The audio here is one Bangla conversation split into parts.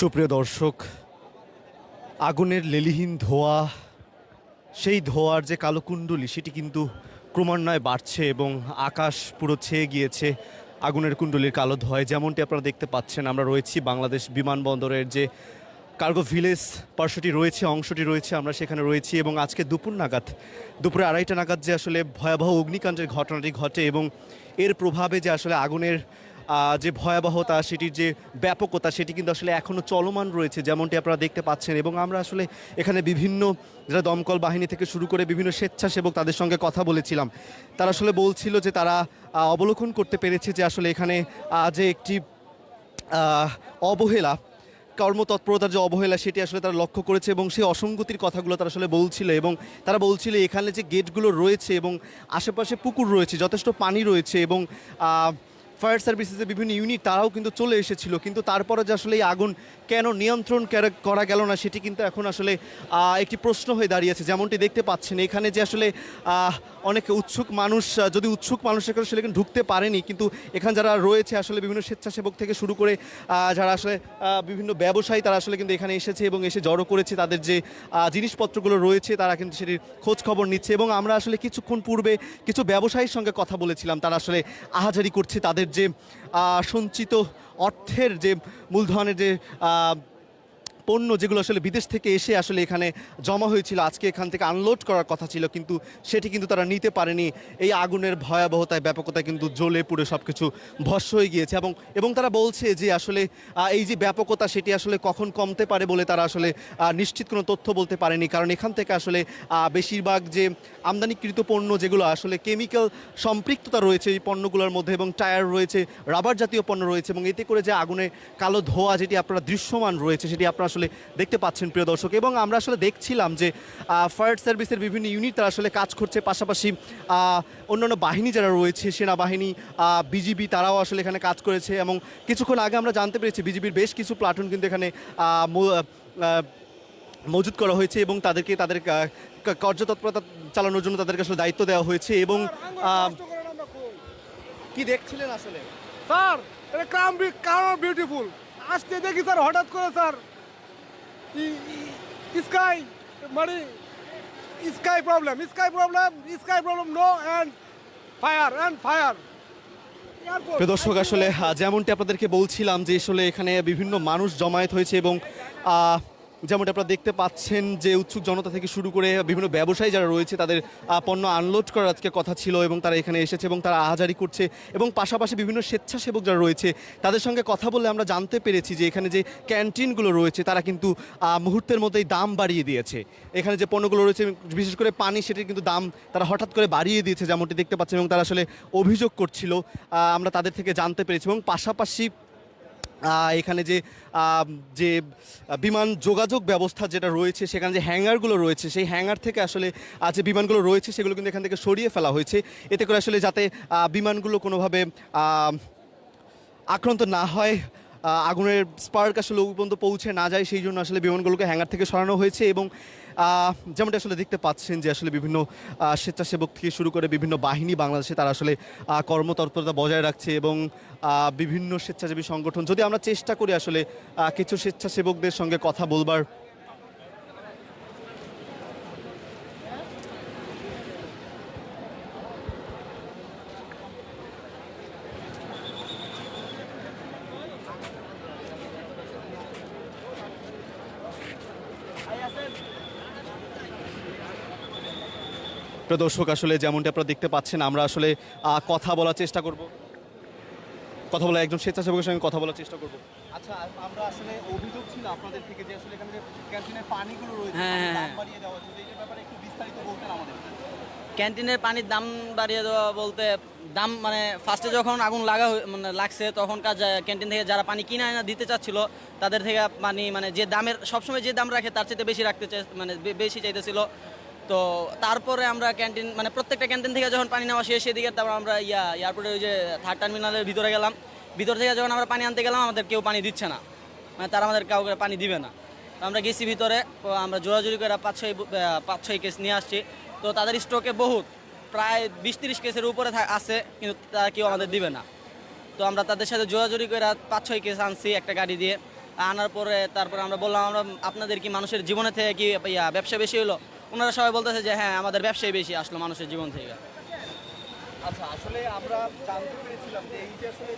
সুপ্রিয় দর্শক, আগুনের লেলিহীন ধোয়া, সেই ধোয়ার যে কালো কুণ্ডলী, সেটি কিন্তু ক্রমান্বয়ে বাড়ছে এবং আকাশ পুরো ছেয়ে গিয়েছে আগুনের কুণ্ডলীর কালো ধোয়ায়। যেমনটি আপনারা দেখতে পাচ্ছেন, আমরা রয়েছি বাংলাদেশ বিমানবন্দরের যে কার্গো ভিলেজ পার্শ্বটি রয়েছে, অংশটি রয়েছে, আমরা সেখানে রয়েছি এবং আজকে দুপুর নাগাদ, দুপুরে আড়াইটা নাগাদ যে আসলে ভয়াবহ অগ্নিকাণ্ডের ঘটনাটি ঘটে এবং এর প্রভাবে যে আসলে আগুনের যে ভয়াবহতা, সেটির যে ব্যাপকতা, সেটি কিন্তু আসলে এখনও চলমান রয়েছে, যেমনটি আপনারা দেখতে পাচ্ছেন। এবং আমরা আসলে এখানে বিভিন্ন যারা দমকল বাহিনী থেকে শুরু করে বিভিন্ন স্বেচ্ছাসেবক তাদের সঙ্গে কথা বলেছিলাম। তারা আসলে বলছিল যে তারা অবলোকন করতে পেরেছে যে আসলে এখানে যে একটি অবহেলা, কর্মতৎপরতার যে অবহেলা, সেটি আসলে তারা লক্ষ্য করেছে এবং সেই অসঙ্গতির কথাগুলো তারা আসলে বলছিল এবং তারা বলছিল এখানে যে গেটগুলো রয়েছে এবং আশেপাশে পুকুর রয়েছে, যথেষ্ট পানি রয়েছে এবং ফায়ার সার্ভিসেসের বিভিন্ন ইউনিট তারাও কিন্তু চলে এসেছিল। কিন্তু তারপরে যে আসলে এই আগুন কেন নিয়ন্ত্রণ করা গেল না, সেটি কিন্তু এখন আসলে একটি প্রশ্ন হয়ে দাঁড়িয়েছে। যেমনটি দেখতে পাচ্ছেন, এখানে যে আসলে অনেক উৎসুক মানুষ যদি উৎসুক মানুষ এখানে আসলে এখানে ঢুকতে পারেনি, কিন্তু এখানে যারা রয়েছে আসলে বিভিন্ন স্বেচ্ছাসেবক থেকে শুরু করে যারা আসলে বিভিন্ন ব্যবসায়ী, তারা আসলে কিন্তু এখানে এসেছে এবং এসে জড়ো করেছে। তাদের যে জিনিসপত্রগুলো রয়েছে, তারা কিন্তু সেটির খোঁজ খবর নিচ্ছে এবং আমরা আসলে কিছুক্ষণ পূর্বে কিছু ব্যবসায়ীর সঙ্গে কথা বলেছিলাম। তারা আসলে আহাজারি করছে তাদের যে সঞ্চিত অর্থের যে মূলধনের যে পণ্য যেগুলো আসলে বিদেশ থেকে এসে আসলে এখানে জমা হয়েছিল, আজকে এখান থেকে আনলোড করার কথা ছিল, কিন্তু সেটি কিন্তু তারা নিতে পারেনি। এই আগুনের ভয়াবহতায়, ব্যাপকতায় কিন্তু জ্বলে পুড়ে সব কিছু ভস্য হয়ে গিয়েছে এবং এবং তারা বলছে যে আসলে এই যে ব্যাপকতা সেটি আসলে কখন কমতে পারে বলে তারা আসলে নিশ্চিত কোনো তথ্য বলতে পারেনি। কারণ এখান থেকে আসলে বেশিরভাগ যে আমদানিকৃত পণ্য যেগুলো আসলে কেমিক্যাল সম্পৃক্ততা রয়েছে এই পণ্যগুলোর মধ্যে এবং টায়ার রয়েছে রাবার জাতীয় পণ্য রয়েছে এবং এতে করে যে আগুনে কালো ধোঁয়া যেটি আপনারা দৃশ্যমান রয়েছে সেটি আপনারা আসলে দেখতে পাচ্ছেন প্রিয় দর্শক। এবং আমরা আসলে দেখছিলাম যে ফায়ার সার্ভিসের বিভিন্ন ইউনিট তারা আসলে কাজ করছে। পাশাপাশি অন্যান্য বাহিনী যারা রয়েছে সেনাবাহিনী বিজিবি তারাও আসলে এখানে কাজ করেছে। এবং কিছুক্ষণ আগে আমরা জানতে পেরেছি বিজিবির বেশ কিছু প্লাটুন কিন্তু এখানে আহ, মো- আহ, মজুদ করা হয়েছে এবং তাদেরকে তাদের কার্যতৎপরতা চালানোর জন্য তাদেরকে আসলে দায়িত্ব দেওয়া হয়েছে এবং কি দেখছিলেন আসলে? স্যার এটা বিউটিফুল আজকে দেখি স্যার হঠাৎ করে স্যার স্কাই মানে sky problem sky problem sky problem, no and fire and fire. প্রিয় দর্শক, আসলে যেমনটি আপনাদেরকে বলছিলাম যে, আসলে এখানে বিভিন্ন মানুষ জমায়েত হয়েছে এবং যেমনটি আপনারা দেখতে পাচ্ছেন যে উৎসুক জনতা থেকে শুরু করে বিভিন্ন ব্যবসায়ী যারা রয়েছে, তাদের পণ্য আনলোড করার আজকে কথা ছিল এবং তারা এখানে এসেছে এবং তারা আহাজারি করছে এবং পাশাপাশি বিভিন্ন স্বেচ্ছাসেবক যারা রয়েছে, তাদের সঙ্গে কথা বলে আমরা জানতে পেরেছি যে এখানে যে ক্যান্টিনগুলো রয়েছে, তারা কিন্তু মুহূর্তের মধ্যেই দাম বাড়িয়ে দিয়েছে। এখানে যে পণ্যগুলো রয়েছে, বিশেষ করে পানি, সেটির কিন্তু দাম তারা হঠাৎ করে বাড়িয়ে দিয়েছে, যেমনটি দেখতে পাচ্ছেন এবং তারা আসলে অভিযোগ করছিল আমরা তাদের থেকে জানতে পেরেছি এবং পাশাপাশি এখানে যে যে বিমান যোগাযোগ ব্যবস্থা যেটা রয়েছে, সেখানে যে হ্যাঙ্গারগুলো রয়েছে, সেই হ্যাঙ্গার থেকে আসলে যে বিমানগুলো রয়েছে, সেগুলো কিন্তু এখান থেকে সরিয়ে ফেলা হয়েছে। এতে করে আসলে যাতে বিমানগুলো কোনোভাবে আক্রান্ত না হয় আগুনের স্পার্ক আসলে পর্যন্ত পৌঁছে না যায়, সেই জন্য আসলে বিমানগুলোকে হ্যাঙ্গার থেকে সরানো হয়েছে এবং যেমনটা আসলে দেখতে পাচ্ছেন যে আসলে বিভিন্ন স্বেচ্ছাসেবক থেকে শুরু করে বিভিন্ন বাহিনী বাংলাদেশে তারা আসলে কর্মতৎপরতা বজায় রাখছে এবং বিভিন্ন স্বেচ্ছাসেবী সংগঠন, যদি আমরা চেষ্টা করি আসলে কিছু স্বেচ্ছাসেবকদের সঙ্গে কথা বলবার প্রিয় দর্শক আসলে যেমনটি আপনারা দেখতে পাচ্ছেন আমরা আসলে কথা বলার চেষ্টা করব। কথা বলা একজন স্বেচ্ছাসেবকের সঙ্গে কথা বলার চেষ্টা করব। আচ্ছা আমরা আসলে অভিযোগ ছিল আপনাদের থেকে যে আসলে এখানে ক্যান্টিনের পানিগুলো রয়েছে হ্যাঁ, হ্যাঁ, দাম। বাড়িয়ে দেওয়া হচ্ছে এই ব্যাপারে একটু বিস্তারিত বলতেন আমাদের। ক্যান্টিনের পানির দাম বাড়িয়ে দেওয়া বলতে দাম মানে ফার্স্টে যখন আগুন লাগা মানে লাগছে তখনকার ক্যান্টিন থেকে যারা পানি কিনে না দিতে চাচ্ছিল তাদের থেকে পানি মানে যে দামের সবসময় যে দাম রাখে তার চাইতে বেশি রাখতে চাই মানে বেশি চাইতেছিল। তো তারপরে আমরা ক্যান্টিন মানে প্রত্যেকটা ক্যান্টিন থেকে যখন পানি নেওয়া শেষ, সেদিকে তারপর আমরা ইয়া এয়ারপোর্টে ওই যে থার্ড টার্মিনালের ভিতরে গেলাম। ভিতর থেকে যখন আমরা পানি আনতে গেলাম, আমাদের কেউ পানি দিচ্ছে না। মানে তারা আমাদের কাউকে পানি দিবে না। আমরা গেছি ভিতরে আমরা জোরাজুরি করে পাঁচ ছয় পাঁচ ছয় কেস নিয়ে আসছি। তো তাদের স্টকে বহুত, প্রায় বিশ তিরিশ কেসের উপরে আছে, কিন্তু তারা কেউ আমাদের দিবে না। তো আমরা তাদের সাথে জোরাজুরি করে পাঁচ ছয় কেস আনছি একটা গাড়ি দিয়ে। আনার পরে তারপরে আমরা বললাম, আমরা আপনাদের কি মানুষের জীবনে থেকে কি ব্যবসা বেশি হলো? ওনারা সবাই বলতেছে যে হ্যাঁ আমাদের ব্যবসায় বেশি আসলো মানুষের জীবন থেকে। আচ্ছা আসলে আমরা জানতে পেরেছিলাম যে এই যে আসলে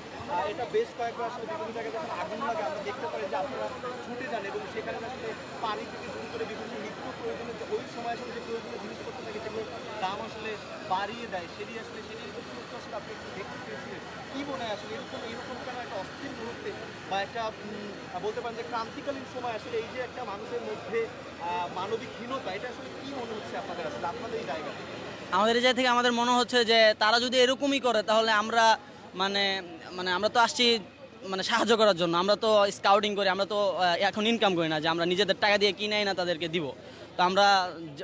এটা বেশ কয়েকবার আসলে বিভিন্ন জায়গায় যখন আগুন লাগে, আমরা দেখতে পাই যে আপনারা ছুটে যান এবং সেখানে আসলে পানি থেকে শুরু করে বিভিন্ন নিত্য প্রয়োজনীয় ওই সময় আসলে যে প্রয়োজনীয় জিনিসপত্র থাকে দাম আসলে বাড়িয়ে দেয়, সেটি আসলে সেটি একটু আসলে আপনি একটু দেখতে পেরেছিলেন কি মনে হয় আসলে এরকম এরকম কেন একটা অস্থির মুহূর্তে বা একটা বলতে পারেন যে ক্রান্তিকালীন সময় আসলে এই যে একটা মানুষের মধ্যে মানবিকহীনতা, এটা আসলে কি মনে হচ্ছে আপনাদের আসলে, আপনাদের এই জায়গা আমাদের এই জায়গা থেকে আমাদের মনে হচ্ছে যে তারা যদি এরকমই করে, তাহলে আমরা মানে মানে আমরা তো আসছি মানে সাহায্য করার জন্য। আমরা তো স্কাউটিং করি, আমরা তো এখন ইনকাম করি না যে আমরা নিজেদের টাকা দিয়ে কিনাই না তাদেরকে দিব। তো আমরা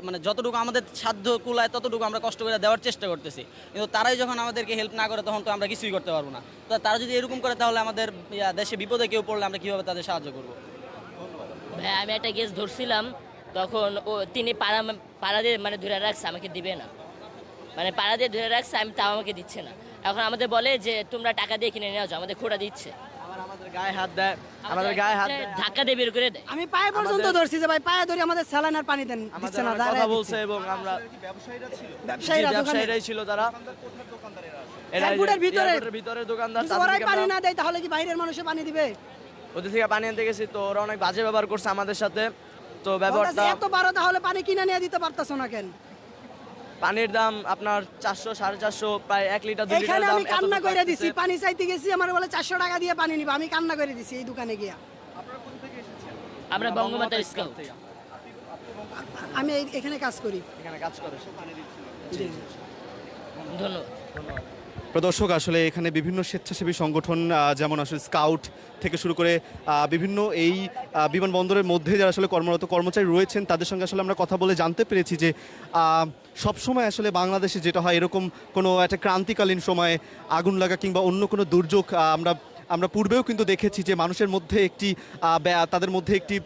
মানে যতটুকু আমাদের সাধ্য কুলায় ততটুকু আমরা কষ্ট করে দেওয়ার চেষ্টা করতেছি। কিন্তু তারাই যখন আমাদেরকে হেল্প না করে তখন তো আমরা কিছুই করতে পারব না। তো তারা যদি এরকম করে তাহলে আমাদের দেশে বিপদে কেউ পড়লে আমরা কীভাবে তাদের সাহায্য করব? ভাই, আমি একটা গ্যাস ধরছিলাম, তখন ও, তিনি পাড়া পাড়া দিয়ে মানে ধরে রাখছে, আমাকে দিবে না। মানে পাড়া দিয়ে ধরে রাখছে, আমি তাও আমাকে দিচ্ছে না। এখন আমাদের বলে যে, তোমরা টাকা দিয়ে কিনে নিয়ে যাও, আমাদের খোটা দিচ্ছে। গায়ে হাত দেয় আমাদের গায়ে হাত ধাক্কা দিয়ে বের করে দেয়। আমি পায়ে পর্যন্ত ধরছি যে ভাই পায়ে ধরে আমাদের স্যালাইন আর পানি দেন দিচ্ছে না কথা বলছে এবং আমরা ব্যবসায়ীরা ছিল? ব্যবসায়ীরা জি, দোকানে ব্যবসায়ীরাই ছিল তারা। দোকানদার কোথার দোকানদারেরা আসে এরা এয়ারপোর্টের ভিতরে এয়ারপোর্টের দোকানদার তাদের পানি না দেয় তাহলে কি বাইরের মানুষে পানি দিবে? ওদের থেকে পানি আনতে গেছি তো ওরা অনেক বাজে ব্যবহার করছে আমাদের সাথে। তো বলতেছে, ব্যাপারটা এত বারো তাহলে পানি কিনে নিয়ে দিতে পারতেছো না কেন? পানির দাম আপনার চারশো সাড়ে চারশো প্রায় এক লিটার দুই লিটার এখানে দাম আমি কান্না করে দিছি পানি চাইতে গেছি আমার বলে চারশো টাকা দিয়ে পানি নিবা আমি কান্না করে দিছি এই দোকানে গিয়া। আমরা বঙ্গমাতা স্কাউট। আমি এই- এখানে কাজ করি। এখানে কাজ করে ধন্যবাদ। ধন্যবাদ। প্রদর্শক, আসলে এখানে বিভিন্ন স্বেচ্ছাসেবী সংগঠন যেমন আসলে স্কাউট থেকে শুরু করে বিভিন্ন এই বিমানবন্দরের মধ্যে যারা আসলে কর্মরত কর্মচারী রয়েছেন, তাদের সঙ্গে আসলে আমরা কথা বলে জানতে পেরেছি যে সবসময় আসলে বাংলাদেশে যেটা হয়, এরকম কোনো একটা ক্রান্তিকালীন সময়ে আগুন লাগা কিংবা অন্য কোনো দুর্যোগ আমরা আমরা পূর্বেও কিন্তু দেখেছি যে মানুষের মধ্যে একটি তাদের মধ্যে একটি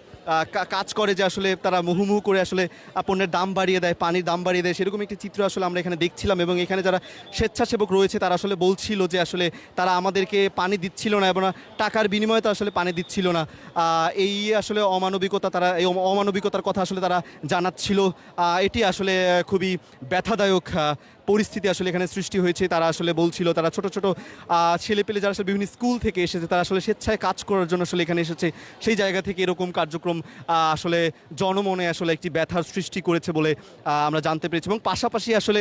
কাজ করে যে আসলে তারা মুহুমুহু করে আসলে পণ্যের দাম বাড়িয়ে দেয়, পানির দাম বাড়িয়ে দেয়, সেরকম একটি চিত্র আসলে আমরা এখানে দেখছিলাম এবং এখানে যারা স্বেচ্ছাসেবক রয়েছে তারা আসলে বলছিল যে আসলে তারা আমাদেরকে পানি দিচ্ছিল না এবং টাকার বিনিময়ে তো আসলে পানি দিচ্ছিল না। এই আসলে অমানবিকতা তারা, এই অমানবিকতার কথা আসলে তারা জানাচ্ছিল। এটি আসলে খুবই ব্যথাদায়ক পরিস্থিতি আসলে এখানে সৃষ্টি হয়েছে। তারা আসলে বলছিল, তারা ছোট ছোট ছেলে পেলে যারা আসলে বিভিন্ন স্কুল থেকে এসেছে, তারা আসলে স্বেচ্ছায় কাজ করার জন্য আসলে এখানে এসেছে। সেই জায়গা থেকে এরকম কার্যক্রম আসলে জনমনে আসলে একটি ব্যথার সৃষ্টি করেছে বলে আমরা জানতে পেরেছি। এবং পাশাপাশি আসলে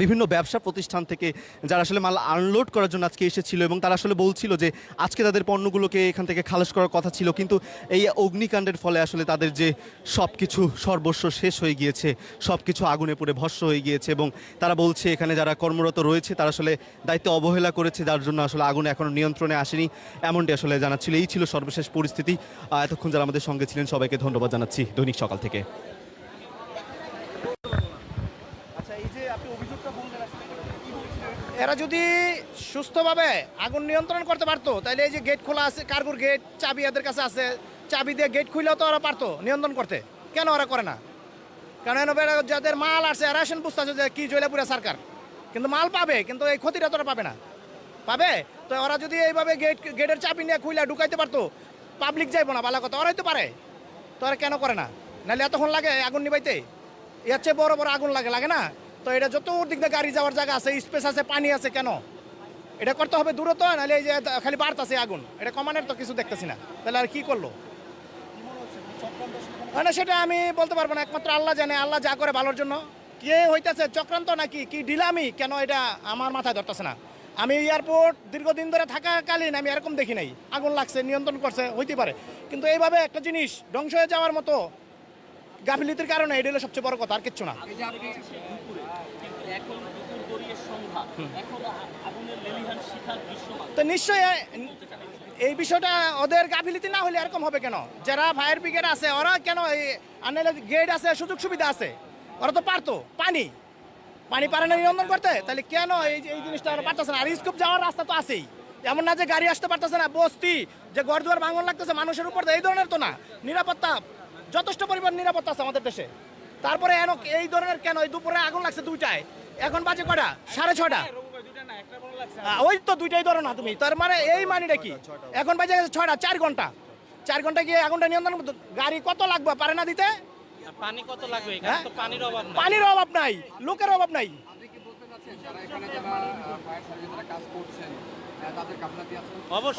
বিভিন্ন ব্যবসা প্রতিষ্ঠান থেকে যারা আসলে মাল আনলোড করার জন্য আজকে এসেছিল এবং তারা আসলে বলছিল যে আজকে তাদের পণ্যগুলোকে এখান থেকে খালাস করার কথা ছিল, কিন্তু এই অগ্নিকাণ্ডের ফলে আসলে তাদের যে সব কিছু সর্বস্ব শেষ হয়ে গিয়েছে সব কিছু আগুনে পড়ে ভস্য হয়ে গিয়েছে এবং তারা বলছে এখানে যারা কর্মরত রয়েছে তারা আসলে দায়িত্ব অবহেলা করেছে, যার জন্য আসলে আগুন এখনও নিয়ন্ত্রণে আসেনি, এমনটি আসলে জানাচ্ছিল। এই ছিল সর্বশেষ পরিস্থিতি। এতক্ষণ যারা আমাদের সঙ্গে ছিলেন সবাইকে ধন্যবাদ জানাচ্ছি। দৈনিক সকাল থেকে আচ্ছা এই যে আপনি অভিযোগটা বললেন আসলে কি বলছিলেন এরা যদি সুস্থভাবে আগুন নিয়ন্ত্রণ করতে পারতো তাহলে এই যে গেট খোলা আছে কার্গোর গেট চাবি এদের কাছে আছে, চাবি দিয়ে গেট খুললেও তো ওরা পারতো নিয়ন্ত্রণ করতে। কেন ওরা করে না? কারণ যাদের মাল আছে, এরা এসে বুঝতেছে যে কি জয়লাপুরা সরকার। কিন্তু মাল পাবে, কিন্তু এই ক্ষতিটা তোরা পাবে না। পাবে? তো ওরা যদি এইভাবে গেট গেটের চাবি নিয়ে খুলে ঢুকাইতে পারতো পাবলিক যাইবো না ভালো কথা। ওরাই তো পারে। তো ওরা কেন করে না? নাহলে এতক্ষণ লাগে আগুন নিবাইতে এর চেয়ে বড় বড় আগুন লাগে লাগে না? তো এটা যত দিক দিয়ে গাড়ি যাওয়ার জায়গা আছে স্পেস আছে, পানি আছে কেন? এটা করতে হবে দূরত্ব, নাহলে এই যে খালি বাড়তাছে আগুন। এটা কমানোর তো কিছু দেখতেছি না। তাহলে আর কি করল? মানে সেটা আমি বলতে পারব না। একমাত্র আল্লাহ জানে, আল্লাহ যা করে ভালোর জন্য। কে হইতেছে, চক্রান্ত নাকি, কি ডিলামি? কেন এটা আমার মাথায় ধরতেছে না। আমি এয়ারপোর্ট দীর্ঘদিন ধরে থাকাকালীন আমি এরকম দেখি নাই। আগুন লাগছে, নিয়ন্ত্রণ করছে, হইতে পারে। কিন্তু এইভাবে একটা জিনিস ধ্বংস হয়ে যাওয়ার মতো গাফিলিতির কারণে এটা হলো সবচেয়ে বড় কথা আর কিচ্ছু না। তো নিশ্চয়ই এই বিষয়টা ওদের গাফিলিতি না হলে এরকম হবে কেন? যারা ফায়ার ব্রিগেড আছে ওরা কেন এই আনলে গেট আছে সুযোগ সুবিধা আছে? ওরা তো পারতো পানি। পানি পারে না নিয়ন্ত্রণ করতে তাহলে কেন এই এই জিনিসটা ওরা পারতেছে না? আর স্কুপ যাওয়ার রাস্তা তো আছেই। এমন না যে গাড়ি আসতে পারতেছে না বস্তি যে গড় দুয়ার ভাঙন লাগতেছে মানুষের উপর তো এই ধরনের তো না। নিরাপত্তা যথেষ্ট পরিমাণ নিরাপত্তা আছে আমাদের দেশে। তারপরে এন এই ধরনের কেন? এই দুপুরে আগুন লাগছে দুইটায়। এখন বাজে কটা সাড়ে ছটা ওই তো দুইটাই ধরো না তুমি। তার মানে এই মানিটা কি? এখন বাজে গেছে ছয়টা চার ঘণ্টা। চার ঘণ্টা গিয়ে আগুনটা নিয়ন্ত্রণ করতে গাড়ি কত লাগবে? পারে না দিতে? পানি কত লাগবে? হ্যাঁ? এখানে তো পানির অভাব নাই। পানির অভাব নাই লোকের অভাব নাই।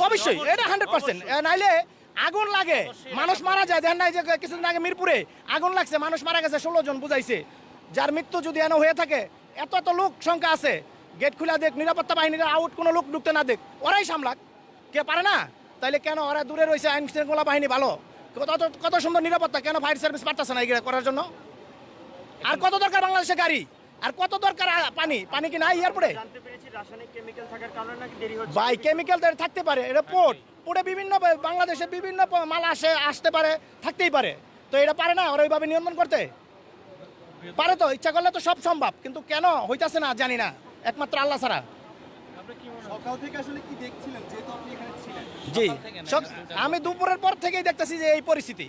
অবশ্যই। এটা হান্ড্রেড পার্সেন্ট নাইলে আগুন লাগে। মানুষ মারা যায়। দেখেন নাই যে কিছুদিন আগে মিরপুরে আগুন লাগছে। মানুষ মারা গেছে, ষোলো জন বুঝাইছে। যার মৃত্যু যদি এনে হয়ে থাকে, এত এত লোক সংখ্যা আছে। গেট খুলে দেখ, নিরাপত্তা বাহিনীর আউট কোনো লোক ঢুকতে না দেখ। ওরাই সামলাক। কে পারে না? তাইলে কেন ওরা দূরে রয়েছে? আইন শৃঙ্খলা বাহিনী ভালো। কত কত সুন্দর নিরাপত্তা। কেন ফায়ার সার্ভিস পারতেছে না এগুলো করার জন্য? আর কত দরকার বাংলাদেশে গাড়ি? আর কত দরকার পানি? পানি কি নাই এয়ারপোর্টে? বাই কেমিক্যাল থাকতে পারে এটা পোর্ট পোর্টে বিভিন্ন বা- বাংলাদেশের বিভিন্ন মাল আসে আসতে পারে থাকতেই পারে। তো এটা পারে না ওরা ওইভাবে নিয়ন্ত্রণ করতে? পারে তো ইচ্ছা করলে তো সব সম্ভব কিন্তু কেন? হইতাছে না জানি না। একমাত্র আল্লাহ ছাড়া। জি আমি দুপুরের পর থেকেই দেখতেছি যে এই পরিস্থিতি।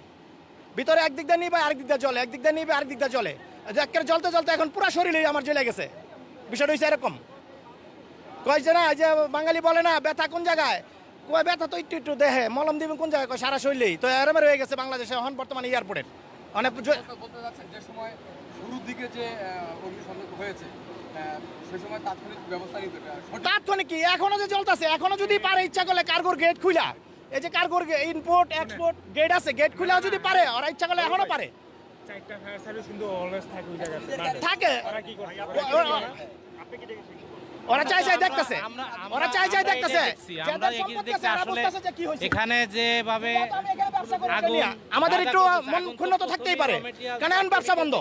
ভিতরে একদিক দিয়ে নিবে আরেক দিক দিয়ে জলে একদিক দিয়ে নিবে আরেক দিক দিয়ে জলে একের জ্বলতে জ্বলতে এখন পুরো শরীরে আমার জ্বলে গেছে। বিষয়টা হয়েছে এরকম। কয় যে না এই যে বাঙালি বলে না ব্যথা কোন জায়গায়? কয় ব্যথা তো একটু একটু দেহে। মলম দিবেন কোন জায়গায়? কয় সারা শরীরেই। তো এরমের হয়ে গেছে বাংলাদেশে এখন বর্তমানে এয়ারপোর্টের। অনেক বলতে যাচ্ছেন যে সময় শুরুর দিকে যে অগ্নিসংযোগ হয়েছে তাৎক্ষণিক কি? এখনও যে চলতেছে এখনও যদি পারে ইচ্ছা করলে কার্গোর গেট খুলা এই যে কার্গোর ইম্পোর্ট এক্সপোর্ট গেট আছে গেট খুলা যদি পারে ওরা ইচ্ছা করলে এখনও পারে। চারটা ফায়ার সার্ভিস কিন্তু অলওয়েজ থাকে ওই জায়গায় থাকে। কি করছে? ও- ও- ওরা চাই চাই দেখতেছে। আমরা- আমরা- ওরা চাই চাই দেখতেছে। আমরা যাদের এগিয়ে সম্পত্তি দেখছি আছে, এরা আসলে বুঝতেছে যে কি হয়েছে। এখানে যেভাবে। আমাদের একটু মন ক্ষুণ্ণতা থাকতেই পারে। কারণ এখন ব্যবসা বন্ধ?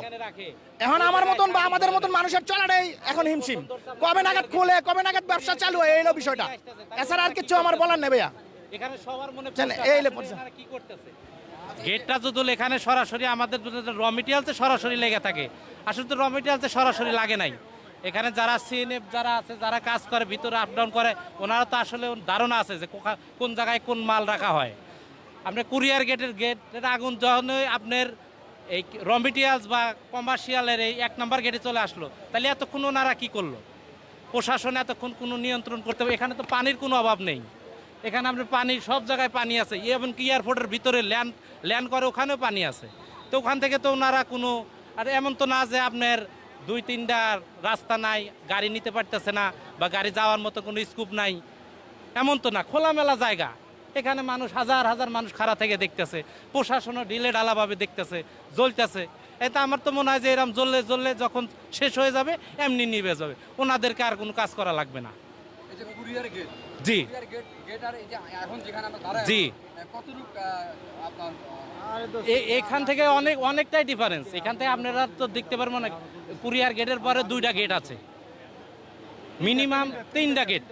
এখন আমার মতন বা আমাদের মতন মানুষের চলাটাই এখন হিমশিম। কবে নাগাদ খুলে কবে নাগাদ ব্যবসা চালু হয় এইলো বিষয়টা। এছাড়া আর কিছু আমার বলার নেই ভাইয়া। এখানে সবার মনে এই কি করতেছে? গেটটা যদি এখানে সরাসরি আমাদের র মেটেরিয়ালসে সরাসরি লেগে থাকে। আসলে তো র মেটেরিয়ালসে সরাসরি লাগে নাই। এখানে যারা সিএনএফ যারা আছে, যারা কাজ করে, ভিতরে আপ ডাউন করে, ওনারা তো আসলে ধারণা আছে যে কোন জায়গায় কোন মাল রাখা হয়। আপনার কুরিয়ার গেটের গেটের আগুন যখন আপনার এই র মেটেরিয়ালস বা কমার্শিয়ালের এই এক নম্বর গেটে চলে আসলো, তাহলে এতক্ষণ ওনারা কী করল? প্রশাসন এতক্ষণ কোনো নিয়ন্ত্রণ করতে হবে এখানে তো পানির কোনো অভাব নেই। এখানে আপনার পানি, সব জায়গায় পানি আছে। এবং কি এয়ারপোর্টের ভিতরে ল্যান্ড ল্যান্ড করে ওখানেও পানি আছে। তো ওখান থেকে তো ওনারা কোনো, আর এমন তো না যে আপনার দুই, তিনটা রাস্তা নাই, গাড়ি নিতে পারতেছে না বা গাড়ি যাওয়ার মতো কোনো স্কুপ নাই। এমন তো না, খোলামেলা জায়গা। এখানে মানুষ, হাজার হাজার মানুষ খাড়া থেকে দেখতেছে। প্রশাসনও ঢিলে ঢালাভাবে দেখতেছে, জ্বলতেছে। এটা আমার তো মনে হয় যে এরকম জ্বললে জ্বললে যখন শেষ হয়ে যাবে, এমনি নিভে যাবে। ওনাদেরকে আর কোনো কাজ করা লাগবে না। জি। জি। এখান থেকে অনেক অনেকটাই ডিফারেন্স এখান থেকে আপনারা তো দেখতে পারবেন না কুরিয়ার গেটের পরে দুইটা গেট আছে। মিনিমাম তিনটা গেট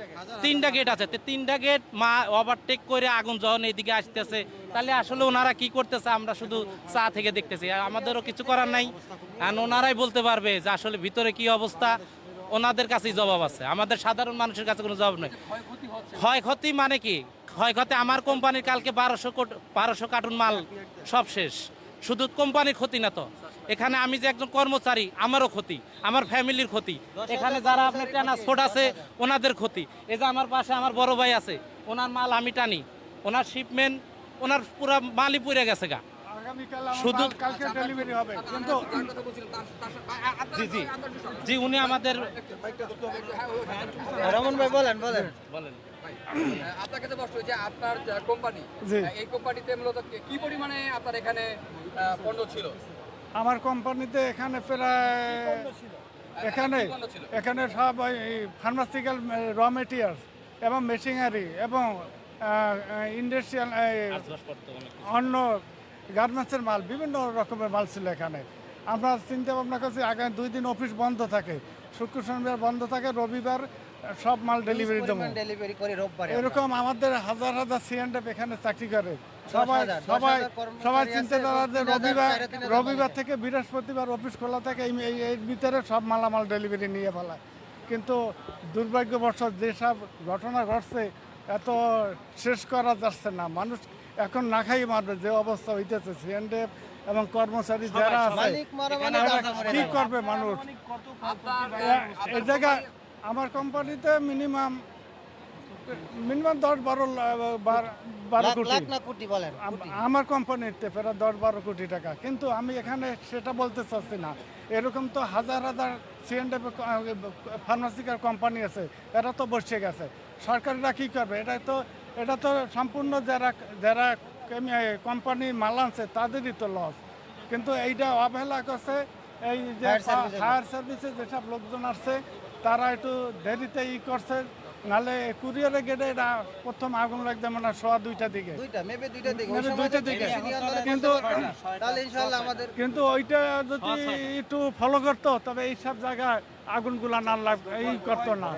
তিনটা গেট আছে। তিনটা গেট মা ওভারটেক করে আগুন যখন এইদিকে আসতেছে তাহলে আসলে ওনারা কি করতেছে? আমরা শুধু চা থেকে দেখতেছি। আর আমাদেরও কিছু করার নাই। আর ওনারাই বলতে পারবে যে আসলে ভিতরে কি অবস্থা। ওনাদের কাছেই জবাব আছে। আমাদের সাধারণ মানুষের কাছে কোনো জবাব নেই। ক্ষয়ক্ষতি মানে কি? ক্ষয়ক্ষতি আমার কোম্পানির কালকে বারোশো বারোশো কার্টুন মাল সব শেষ। শুধু কোম্পানির ক্ষতি না তো। এখানে আমি যে একজন কর্মচারী আমারও ক্ষতি আমার ফ্যামিলির ক্ষতি। এখানে যারা আপনার ট্রান্সপোর্ট আছে ওনাদের ক্ষতি। এই যে আমার পাশে আমার বড় ভাই আছে ওনার মাল আমি টানি। ওনার শিপমেন্ট ওনার পুরা মালই পুড়ে গেছে গা। শুধু কালকে ডেলিভারি হবে। কিন্তু তার কথা বলছিলাম তার তার সাথে- আ- আ- আপনার- জি জি। জি উনি আমাদের রমন ভাই বলেন বলেন। বলেন। আপনার কাছে প্রশ্ন যে আপনার কোম্পানি এই কোম্পানিতে মূলত কি- কি পরিমাণে আপনার এখানে পণ্য ছিল? আমার কোম্পানিতে এখানে প্রায় এখানে? এখানে সব ফার্মাসিক্যাল র মেটেরিয়ালস এবং মেশিনারি এবং ইন্ডাস্ট্রিয়াল। অন্য গার্মেন্টসের মাল বিভিন্ন রকমের মাল ছিল এখানে। আমরা চিন্তা ভাবনা করছি আগামী দুই দিন অফিস বন্ধ থাকে। শুক্র শনিবার বন্ধ থাকে রবিবার সব মাল ডেলিভারি দেবো। ডেলিভারি করি রোববারে এরকম আমাদের হাজার হাজার সিএনএফ এখানে চাকরি করে। সবাই সবাই সবাই চিন্তা যে রবিবার রবিবার থেকে বৃহস্পতিবার অফিস খোলা থাকে এই এই- এর ভিতরে সব মালামাল ডেলিভারি নিয়ে ফেলায় কিন্তু দুর্ভাগ্যবশত যেসব ঘটনা ঘটছে এত শেষ করা যাচ্ছে না। মানুষ এখন না খাই মারবে যে অবস্থা হইতেছে সিএনডিএফ এবং কর্মচারী যারা আছে পড়ে কি করবে মানুষ? আপনার এ- এই জায়গায় আমার কোম্পানিতে মিনিমাম মিনিমাম দশ বারো বার- কোটি। আমার কোম্পানিতে প্রায় দশ বারো কোটি টাকা। কিন্তু আমি এখানে সেটা বলতে চাচ্ছি না। এরকম তো হাজার হাজার সিএনডেফ ফার্মাসিক্যাল কোম্পানি আছে এরা তো বসে গেছে। সরকাররা কী করবে? এটা তো এটা তো সম্পূর্ণ যারা যারা কোম্পানি মাল আনছে তাদেরই তো লস কিন্তু এইটা অবহেলা করছে এই যে ফায়ার সার্ভিসে যেসব লোকজন আসছে তারা একটু দেরিতে ই করছে নালে কুরিয়ারে গেটে এটা প্রথম আগুন লাগবে মানে সোয়া দুইটা দিকে। দুইটা দিকে Maybe দুইটা দিকে। কিন্তু তাহলে ইনশাআল্লাহ আমাদের কিন্তু ওইটা যদি একটু ফলো করতো তবে এইসব জায়গায় আগুনগুলা না লাগ এই করতো না।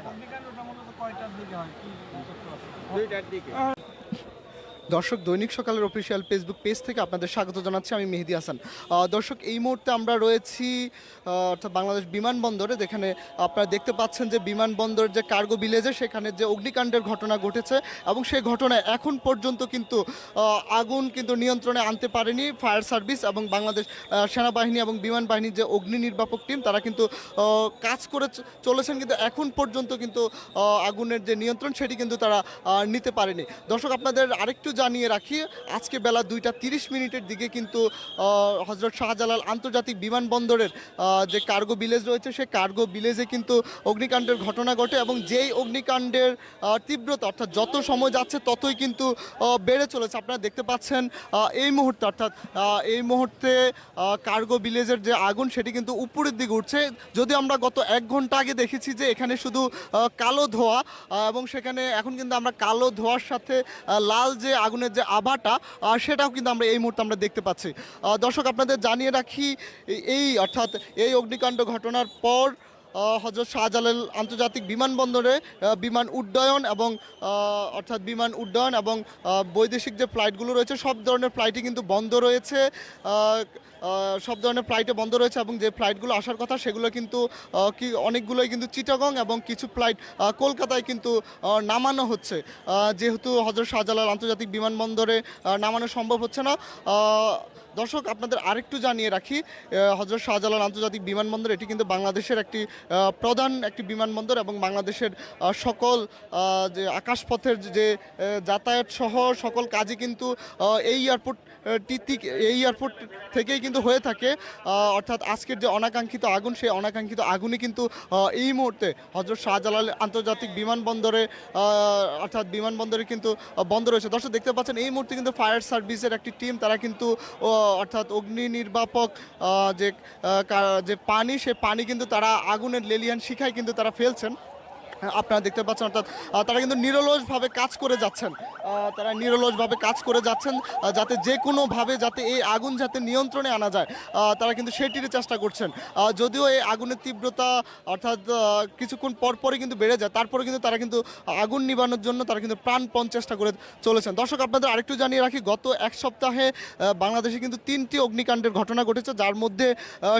对，对对 দর্শক, দৈনিক সকালের অফিসিয়াল ফেসবুক পেজ থেকে আপনাদের স্বাগত জানাচ্ছি। আমি মেহেদি হাসান। দর্শক, এই মুহূর্তে আমরা রয়েছি অর্থাৎ বাংলাদেশ বিমানবন্দরে যেখানে আপনারা দেখতে পাচ্ছেন যে বিমানবন্দর যে কার্গো ভিলেজে সেখানে যে অগ্নিকাণ্ডের ঘটনা ঘটেছে এবং সেই ঘটনায় এখন পর্যন্ত কিন্তু আগুন কিন্তু নিয়ন্ত্রণে আনতে পারেনি ফায়ার সার্ভিস এবং বাংলাদেশ সেনাবাহিনী এবং বিমান বাহিনীর যে অগ্নি নির্বাপক টিম, তারা কিন্তু কাজ করে চলেছেন কিন্তু এখন পর্যন্ত কিন্তু আগুনের যে নিয়ন্ত্রণ, সেটি কিন্তু তারা নিতে পারেনি। দর্শক, আপনাদের আরেকটু জানিয়ে রাখি, আজকে বেলা দুইটা তিরিশ মিনিটের দিকে কিন্তু হজরত শাহজালাল আন্তর্জাতিক বিমানবন্দরের যে কার্গো ভিলেজ রয়েছে, সেই কার্গো ভিলেজে কিন্তু অগ্নিকাণ্ডের ঘটনা ঘটে এবং যেই অগ্নিকাণ্ডের তীব্রতা অর্থাৎ যত সময় যাচ্ছে ততই কিন্তু বেড়ে চলেছে। আপনারা দেখতে পাচ্ছেন এই মুহূর্তে অর্থাৎ এই মুহূর্তে কার্গো ভিলেজের যে আগুন সেটি কিন্তু উপরের দিকে উঠছে। যদি আমরা গত এক ঘণ্টা আগে দেখেছি যে এখানে শুধু কালো ধোয়া এবং সেখানে এখন কিন্তু আমরা কালো ধোয়ার সাথে লাল যে আগুনের যে আভাটা সেটাও কিন্তু আমরা এই মুহূর্তে আমরা দেখতে পাচ্ছি। দর্শক, আপনাদের জানিয়ে রাখি, এই- অর্থাৎ এই অগ্নিকাণ্ড ঘটনার পর হজরত শাহজালাল আন্তর্জাতিক বিমানবন্দরে বিমান উড্ডয়ন এবং অর্থাৎ বিমান উড্ডয়ন এবং বৈদেশিক যে ফ্লাইটগুলো রয়েছে, সব ধরনের ফ্লাইটই কিন্তু বন্ধ রয়েছে। সব ধরনের ফ্লাইটে বন্ধ রয়েছে এবং যে ফ্লাইটগুলো আসার কথা, সেগুলো কিন্তু কি, অনেকগুলোই কিন্তু চিটাগং এবং কিছু ফ্লাইট কলকাতায় কিন্তু নামানো হচ্ছে। যেহেতু হজরত শাহজালাল আন্তর্জাতিক বিমানবন্দরে নামানো সম্ভব হচ্ছে না দর্শক, আপনাদের আরেকটু জানিয়ে রাখি হজরত শাহজালাল আন্তর্জাতিক বিমানবন্দর, এটি কিন্তু বাংলাদেশের একটি প্রধান একটি বিমানবন্দর এবং বাংলাদেশের সকল যে আকাশপথের যে যাতায়াত সহ সকল কাজই কিন্তু এই এয়ারপোর্ট টি এই এয়ারপোর্ট থেকেই কিন্তু হয়ে থাকে। অর্থাৎ আজকের যে অনাকাঙ্ক্ষিত আগুন, সেই অনাকাঙ্ক্ষিত আগুনই কিন্তু এই মুহূর্তে হজরত শাহজালাল আন্তর্জাতিক বিমানবন্দরে অর্থাৎ বিমানবন্দরে কিন্তু বন্ধ রয়েছে। দর্শক, দেখতে পাচ্ছেন, এই মুহূর্তে কিন্তু ফায়ার সার্ভিসের একটি টিম, তারা কিন্তু অর্থাৎ অগ্নি নির্বাপক যে যে পানি, সে পানি কিন্তু তারা আগুনের লেলিয়ান শিখায় কিন্তু তারা ফেলছেন। আপনারা দেখতে পাচ্ছেন, অর্থাৎ তারা কিন্তু নিরলসভাবে কাজ করে যাচ্ছেন। তারা নিরলসভাবে কাজ করে যাচ্ছেন যাতে যে কোনোভাবে যাতে এই আগুন যাতে নিয়ন্ত্রণে আনা যায় তারা কিন্তু সেটির চেষ্টা করছেন। যদিও এই আগুনের তীব্রতা, অর্থাৎ কিছুক্ষণ পর পরই কিন্তু বেড়ে যায়, তারপরে কিন্তু তারা কিন্তু আগুন নিবানোর জন্য তারা কিন্তু প্রাণপণ চেষ্টা করে চলেছেন। দর্শক, আপনাদের আরেকটু জানিয়ে রাখি, গত এক সপ্তাহে বাংলাদেশে কিন্তু তিনটি অগ্নিকাণ্ডের ঘটনা ঘটেছে, যার মধ্যে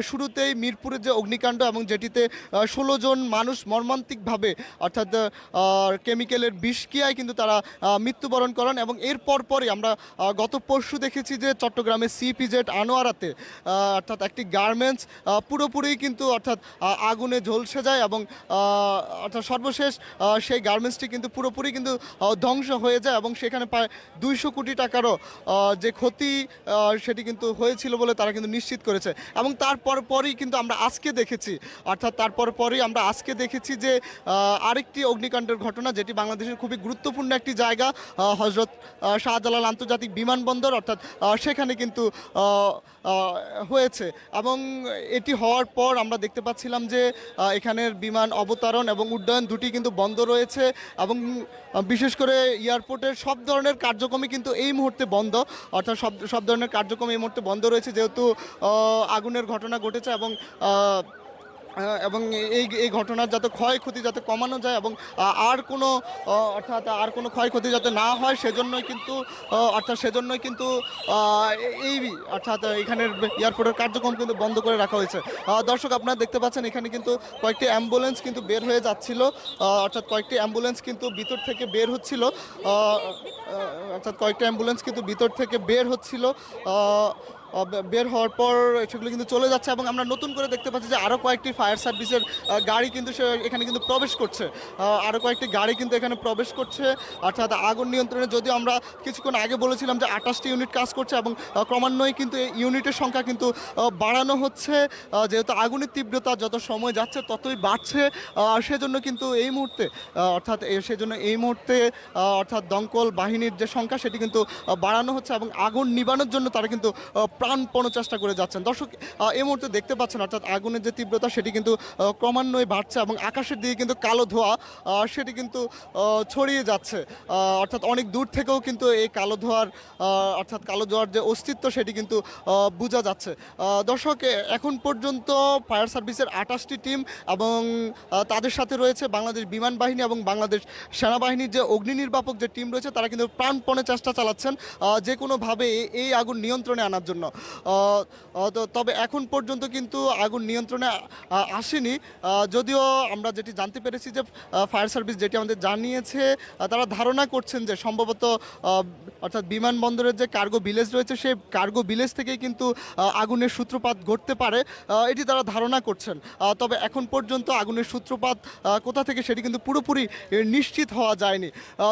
শুরুতেই মিরপুরের যে অগ্নিকাণ্ড এবং যেটিতে ষোলো জন মানুষ মর্মান্তিকভাবে অর্থাৎ কেমিক্যালের বিষক্রিয়ায় কিন্তু তারা মৃত্যুবরণ করেন এবং এর পরপরই আমরা গত পরশু দেখেছি যে চট্টগ্রামের সিপিজেড আনোয়ারাতে অর্থাৎ একটি গার্মেন্টস পুরোপুরি কিন্তু অর্থাৎ আগুনে ঝলসে যায় এবং অর্থাৎ সর্বশেষ সেই গার্মেন্টসটি কিন্তু পুরোপুরি কিন্তু ধ্বংস হয়ে যায় এবং সেখানে প্রায় দুইশো কোটি টাকারও যে ক্ষতি সেটি কিন্তু হয়েছিল বলে তারা কিন্তু নিশ্চিত করেছে। এবং তারপর পরই কিন্তু আমরা আজকে দেখেছি, অর্থাৎ তারপর পরই আমরা আজকে দেখেছি যে আরেকটি অগ্নিকাণ্ডের ঘটনা যেটি বাংলাদেশের খুবই গুরুত্বপূর্ণ একটি জায়গা হজরত শাহজালাল আন্তর্জাতিক বিমানবন্দর, অর্থাৎ সেখানে কিন্তু হয়েছে। এবং এটি হওয়ার পর আমরা দেখতে পাচ্ছিলাম যে এখানের বিমান অবতরণ এবং উড্ডয়ন দুটি কিন্তু বন্ধ রয়েছে এবং বিশেষ করে এয়ারপোর্টের সব ধরনের কার্যক্রমই কিন্তু এই মুহূর্তে বন্ধ। অর্থাৎ সব সব ধরনের কার্যক্রম এই মুহূর্তে বন্ধ রয়েছে যেহেতু আগুনের ঘটনা ঘটেছে এবং এবং এই এই ঘটনার যাতে ক্ষয়ক্ষতি যাতে কমানো যায় এবং আর কোনো অর্থাৎ আর কোনো ক্ষয়ক্ষতি যাতে না হয় সেজন্যই কিন্তু অর্থাৎ সেজন্যই কিন্তু এই অর্থাৎ এখানের এয়ারপোর্টের কার্যক্রম কিন্তু বন্ধ করে রাখা হয়েছে। দর্শক আপনারা দেখতে পাচ্ছেন এখানে কিন্তু কয়েকটি অ্যাম্বুলেন্স কিন্তু বের হয়ে যাচ্ছিল। অর্থাৎ কয়েকটি অ্যাম্বুলেন্স কিন্তু ভিতর থেকে বের হচ্ছিল। অর্থাৎ কয়েকটি অ্যাম্বুলেন্স কিন্তু ভিতর থেকে বের হচ্ছিল। বের হওয়ার পর সেগুলো কিন্তু চলে যাচ্ছে এবং আমরা নতুন করে দেখতে পাচ্ছি যে আরও কয়েকটি ফায়ার সার্ভিসের গাড়ি কিন্তু সে এখানে কিন্তু প্রবেশ করছে। আরও কয়েকটি গাড়ি কিন্তু এখানে প্রবেশ করছে। অর্থাৎ আগুন নিয়ন্ত্রণে যদি আমরা কিছুক্ষণ আগে বলেছিলাম যে আঠাশটি ইউনিট কাজ করছে এবং ক্রমান্বয়ে কিন্তু এই ইউনিটের সংখ্যা কিন্তু বাড়ানো হচ্ছে। যেহেতু আগুনের তীব্রতা যত সময় যাচ্ছে ততই বাড়ছে। আহ, সেজন্য কিন্তু এই মুহূর্তে অর্থাৎ সেজন্য এই মুহূর্তে অর্থাৎ দমকল বাহিনীর যে সংখ্যা সেটি কিন্তু বাড়ানো হচ্ছে এবং আগুন নিবানোর জন্য তারা কিন্তু প্রাণপণ চেষ্টা করে যাচ্ছেন। দর্শক এই মুহূর্তে দেখতে পাচ্ছেন অর্থাৎ আগুনের যে তীব্রতা, সেটি কিন্তু ক্রমান্বয়ে বাড়ছে এবং আকাশের দিকে কিন্তু কালো ধোঁয়া সেটি কিন্তু ছড়িয়ে যাচ্ছে। অর্থাৎ অনেক দূর থেকেও কিন্তু এই কালো ধোঁয়ার অর্থাৎ কালো ধোঁয়ার যে অস্তিত্ব, সেটি কিন্তু বোঝা যাচ্ছে। দর্শক এখন পর্যন্ত ফায়ার সার্ভিসের আঠাশটি টিম এবং তাদের সাথে রয়েছে বাংলাদেশ বিমান বাহিনী এবং বাংলাদেশ সেনাবাহিনীর যে অগ্নি নির্বাপক যে টিম রয়েছে, তারা কিন্তু প্রাণপণে চেষ্টা চালাচ্ছেন যে কোনোভাবে এই আগুন নিয়ন্ত্রণে আনার জন্য। তবে এখন পর্যন্ত কিন্তু আগুন নিয়ন্ত্রণে আসেনি। যদিও আমরা যেটি জানতে পেরেছি যে ফায়ার সার্ভিস যেটি আমাদের জানিয়েছে তারা ধারণা করছেন যে সম্ভবত অর্থাৎ বিমানবন্দরের যে কার্গো ভিলেজ রয়েছে, সেই কার্গো ভিলেজ থেকেই কিন্তু আগুনের সূত্রপাত ঘটতে পারে। এটি তারা ধারণা করছেন। তবে এখন পর্যন্ত আগুনের সূত্রপাত কোথা থেকে সেটি কিন্তু পুরোপুরি নিশ্চিত হওয়া যায়নি।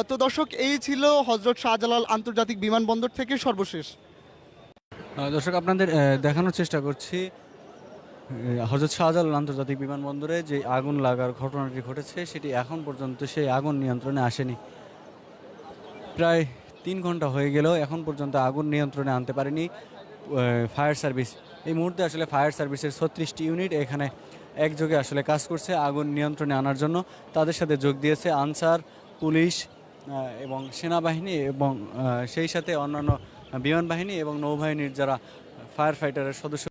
তো দর্শক, এই ছিল হজরত শাহজালাল আন্তর্জাতিক বিমানবন্দর থেকে সর্বশেষ। দর্শক, আপনাদের দেখানোর চেষ্টা করছি হজরত শাহজালাল আন্তর্জাতিক বিমানবন্দরে যে আগুন লাগার ঘটনাটি ঘটেছে, সেটি এখন পর্যন্ত সেই আগুন নিয়ন্ত্রণে আসেনি। প্রায় তিন ঘণ্টা হয়ে গেলেও এখন পর্যন্ত আগুন নিয়ন্ত্রণে আনতে পারেনি ফায়ার সার্ভিস। এই মুহূর্তে আসলে ফায়ার সার্ভিসের ছত্রিশটি ইউনিট এখানে একযোগে আসলে কাজ করছে আগুন নিয়ন্ত্রণে আনার জন্য। তাদের সাথে যোগ দিয়েছে আনসার, পুলিশ এবং সেনাবাহিনী এবং সেই সাথে অন্যান্য বিমান বাহিনী এবং নৌবাহিনীর যারা ফায়ার ফাইটারের সদস্য